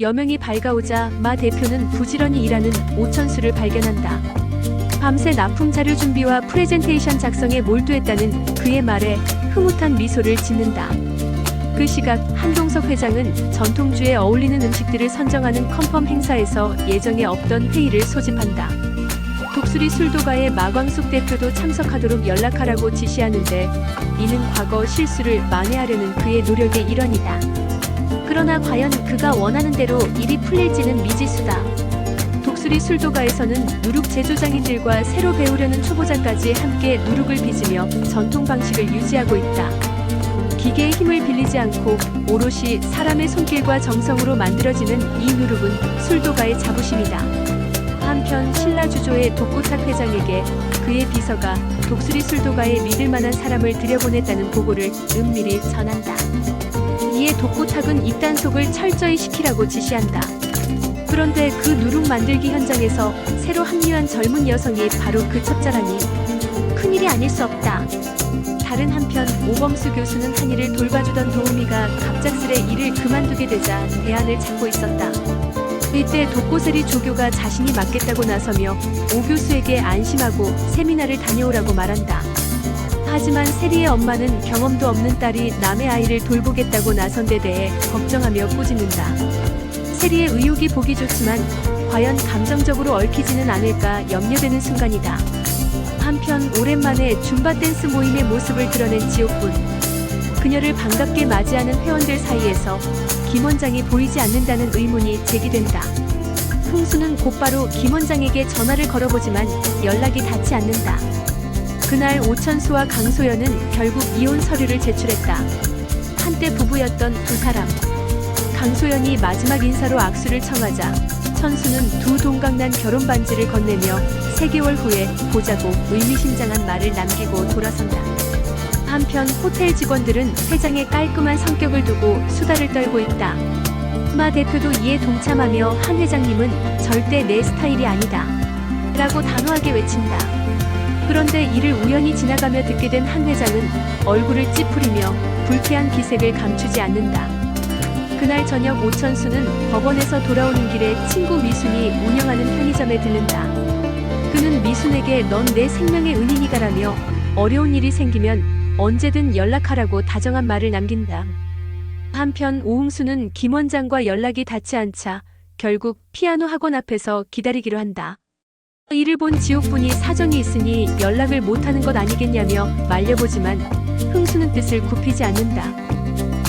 여명이 밝아오자 마 대표는 부지런히 일하는 오천수를 발견한다. 밤새 납품 자료 준비와 프레젠테이션 작성에 몰두했다는 그의 말에 흐뭇한 미소를 짓는다. 그 시각 한동석 회장은 전통주에 어울리는 음식들을 선정하는 컨펌 행사에서 예정에 없던 회의를 소집한다. 독수리 술도가의 마광숙 대표도 참석하도록 연락하라고 지시하는데 이는 과거 실수를 만회하려는 그의 노력의 일환이다. 그러나 과연 그가 원하는 대로 일이 풀릴지는 미지수다. 독수리 술도가에서는 누룩 제조장인들과 새로 배우려는 초보자까지 함께 누룩을 빚으며 전통 방식을 유지하고 있다. 기계의 힘을 빌리지 않고 오롯이 사람의 손길과 정성으로 만들어지는 이 누룩은 술도가의 자부심이다. 한편 신라주조의 독고탁 회장에게 그의 비서가 독수리 술도가에 믿을 만한 사람을 들여보냈다는 보고를 은밀히 전한다. 독고탁은 입단속을 철저히 시키라고 지시한다. 그런데 그 누룩 만들기 현장에서 새로 합류한 젊은 여성이 바로 그 첩자라니 큰일이 아닐 수 없다. 다른 한편 오범수 교수는 한이를 돌봐주던 도우미가 갑작스레 일을 그만두게 되자 대안을 찾고 있었다. 이때 독고세리 조교가 자신이 맡겠다고 나서며 오 교수에게 안심하고 세미나를 다녀오라고 말한다. 하지만 세리의 엄마는 경험도 없는 딸이 남의 아이를 돌보겠다고 나선 데 대해 걱정하며 꾸짖는다. 세리의 의욕이 보기 좋지만 과연 감정적으로 얽히지는 않을까 염려되는 순간이다. 한편 오랜만에 줌바 댄스 모임의 모습을 드러낸 지옥군. 그녀를 반갑게 맞이하는 회원들 사이에서 김 원장이 보이지 않는다는 의문이 제기된다. 흥수는 곧바로 김 원장에게 전화를 걸어보지만 연락이 닿지 않는다. 그날 오천수와 강소연은 결국 이혼 서류를 제출했다. 한때 부부였던 두 사람. 강소연이 마지막 인사로 악수를 청하자 천수는 두 동강난 결혼 반지를 건네며 3개월 후에 보자고 의미심장한 말을 남기고 돌아선다. 한편 호텔 직원들은 회장의 깔끔한 성격을 두고 수다를 떨고 있다. 마 대표도 이에 동참하며 한 회장님은 절대 내 스타일이 아니다. 라고 단호하게 외친다. 그런데 이를 우연히 지나가며 듣게 된 한 회장은 얼굴을 찌푸리며 불쾌한 기색을 감추지 않는다. 그날 저녁 오천수는 법원에서 돌아오는 길에 친구 미순이 운영하는 편의점에 들른다. 그는 미순에게 넌 내 생명의 은인이다라며 어려운 일이 생기면 언제든 연락하라고 다정한 말을 남긴다. 한편 오흥수는 김 원장과 연락이 닿지 않자 결국 피아노 학원 앞에서 기다리기로 한다. 이를 본 지옥분이 사정이 있으니 연락을 못하는 것 아니겠냐며 말려보지만 흥수는 뜻을 굽히지 않는다.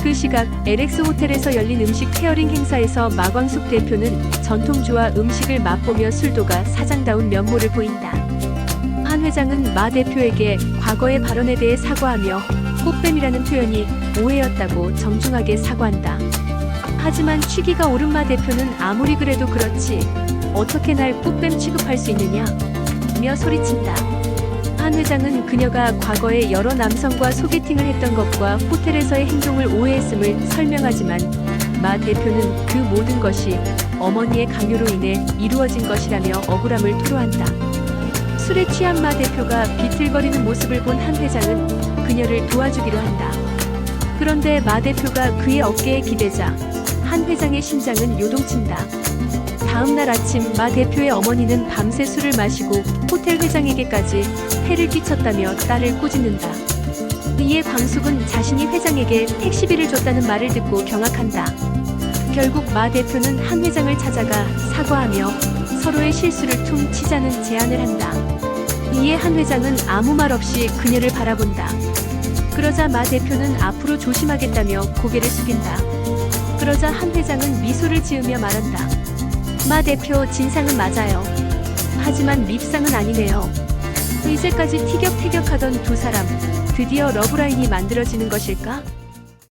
그 시각 LX 호텔에서 열린 음식 페어링 행사에서 마광숙 대표는 전통주와 음식을 맛보며 술도가 사장다운 면모를 보인다. 한 회장은 마 대표에게 과거의 발언에 대해 사과하며 꽃뱀이라는 표현이 오해였다고 정중하게 사과한다. 하지만 취기가 오른 마 대표는 아무리 그래도 그렇지 어떻게 날 꽃뱀 취급할 수 있느냐 며 소리친다. 한 회장은 그녀가 과거에 여러 남성과 소개팅을 했던 것과 호텔에서의 행동을 오해했음을 설명하지만 마 대표는 그 모든 것이 어머니의 강요로 인해 이루어진 것이라며 억울함을 토로한다. 술에 취한 마 대표가 비틀거리는 모습을 본 한 회장은 그녀를 도와주기로 한다. 그런데 마 대표가 그의 어깨에 기대자 한 회장의 심장은 요동친다. 다음 날 아침 마 대표의 어머니는 밤새 술을 마시고 호텔 회장에게까지 해를 끼쳤다며 딸을 꾸짖는다. 이에 광숙은 자신이 회장에게 택시비를 줬다는 말을 듣고 경악한다. 결국 마 대표는 한 회장을 찾아가 사과하며 서로의 실수를 퉁치자는 제안을 한다. 이에 한 회장은 아무 말 없이 그녀를 바라본다. 그러자 마 대표는 앞으로 조심하겠다며 고개를 숙인다. 그러자 한 회장은 미소를 지으며 말한다. 마 대표 진상은 맞아요. 하지만 밉상은 아니네요. 이제까지 티격태격하던 두 사람, 드디어 러브라인이 만들어지는 것일까?